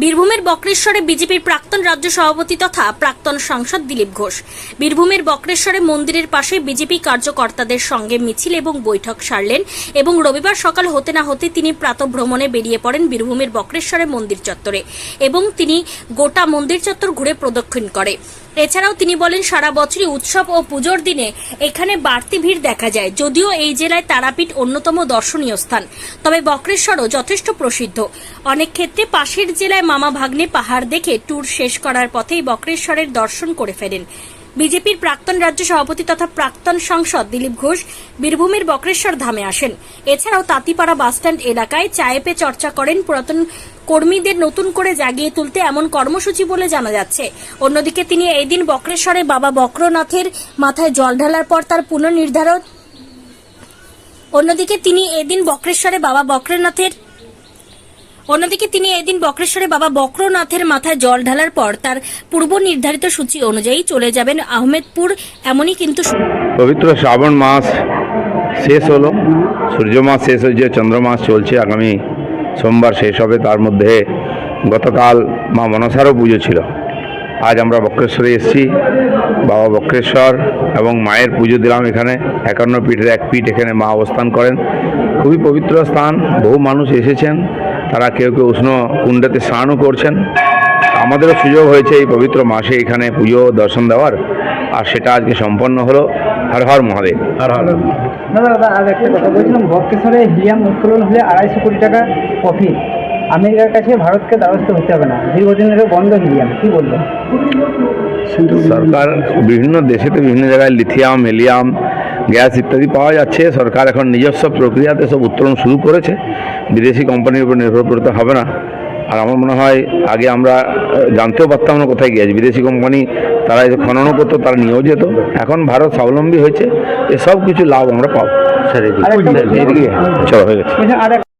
বীরভূমের বক্রেশ্বরে বিজেপির প্রাক্তন রাজ্য সভাপতি তথা প্রাক্তন সাংসদ দিলীপ ঘোষ। বীরভূমের বক্রেশ্বরে মন্দিরের পাশে বিজেপি কার্যকর্তাদের সঙ্গে মিছিল এবং বৈঠক সারলেন এবং রবিবার সকাল হতে না হতে তিনি প্রাতভ্রমণে বেরিয়ে পড়েন বীরভূমের বক্রেশ্বরে মন্দির চত্বরে এবং তিনি গোটা মন্দির চত্বর ঘুরে প্রদক্ষিণ করে। এছাড়াও তিনি বলেন, সারা বছরই উৎসব ও পুজোর দিনে এখানে বাড়তি ভিড় দেখা যায়। যদিও এই জেলায় তারাপীঠ অন্যতম দর্শনীয় স্থান। তবে বক্রেশ্বরও যথেষ্ট প্রসিদ্ধ। অনেক ক্ষেত্রে পাশের জেলায় মামা ভাগ্নে পাহাড় দেখে ট্যুর শেষ করার পথেই বক্রেশ্বরের দর্শন করে ফেরেন। বিজেপির প্রাক্তন রাজ্য সভাপতি তথা প্রাক্তন সাংসদ দিলীপ ঘোষ বীরভূমের বক্রেশ্বর ধামে আসেন। এছাড়াও তাঁতিপাড়া বাসস্ট্যান্ড এলাকায় চায়ে পে চর্চা করেন পুরাতন কর্মীদের নতুন করে জাগিয়ে তুলতে এমন কর্মসূচি বলে জানা যাচ্ছে। অন্যদিকে তিনি এই দিন বক্রেশ্বরে বাবা বক্রনাথের মাথায় জল ঢালার পর তার পুনর্নির্ধারণ অন্যদিকে তিনি এদিন বক্রেশ্বরে বাবা বক্রনাথের অন্যদিকে তিনি এদিন বক্রেশ্বরে বাবা বক্রনাথের মাথায় জল ঢালার পর তার পূর্ব নির্ধারিত সূচি অনুযায়ী চলে যাবেন আহমেদপুর, এমনই কিন্তু পবিত্র শ্রাবণ মাস শেষ হলো। সূর্য মাস শেষ হয়েছে, চন্দ্র মাস চলছে। আগামী সোমবার শেষ হবে। তার মধ্যে গতকাল মা মনসারও পুজো ছিল। আজ আমরা বক্রেশ্বরে এসেছি। বাবা বক্রেশ্বর এবং মায়ের পুজো দিলাম এখানে। একান্ন পীঠের এক পীঠ এখানে মা অবস্থান করেন। খুবই পবিত্র স্থান। বহু মানুষ এসেছেন। তারা কেউ কেউ উষ্ণ কুণ্ডেতে স্নানও করছেন। আমাদেরও সুযোগ হয়েছে এই পবিত্র মাসে এখানে পুজো দর্শন দেওয়ার। আর সেটা আজকে সম্পন্ন হলো। হর হর মহাদেব। হর হর। দাদা দাদা আর একটা কথা বলছিলাম। ভক্তেশ্বরে হিলিয়াম উত্তোলন হলে আড়াইশো কোটি টাকা প্রফিট আমেরিকার কাছে ভারতকে দ্বারস্থ হতে হবে না। দীর্ঘদিন ধরে বন্ধ হিলিয়াম। কি বলবেন? সরকার বিভিন্ন দেশেতে বিভিন্ন জায়গায় লিথিয়াম হেলিয়াম গ্যাস ইত্যাদি পাওয়া যাচ্ছে সরকার এখন নিজস্ব প্রক্রিয়াতে সব উত্তোলন শুরু করেছে। বিদেশি কোম্পানির উপর নির্ভর করতে হবে না। আর আমার মনে হয় আগে আমরা জানতেও পারতাম না কোথায় গিয়েছে। বিদেশি কোম্পানি তারা এসে যে খননও করতো তারা নিয়েও যেত। এখন ভারত স্বাবলম্বী হয়েছে এসব কিছু লাভ আমরা পাবো। স্যার চলো হয়ে গেছে। এক-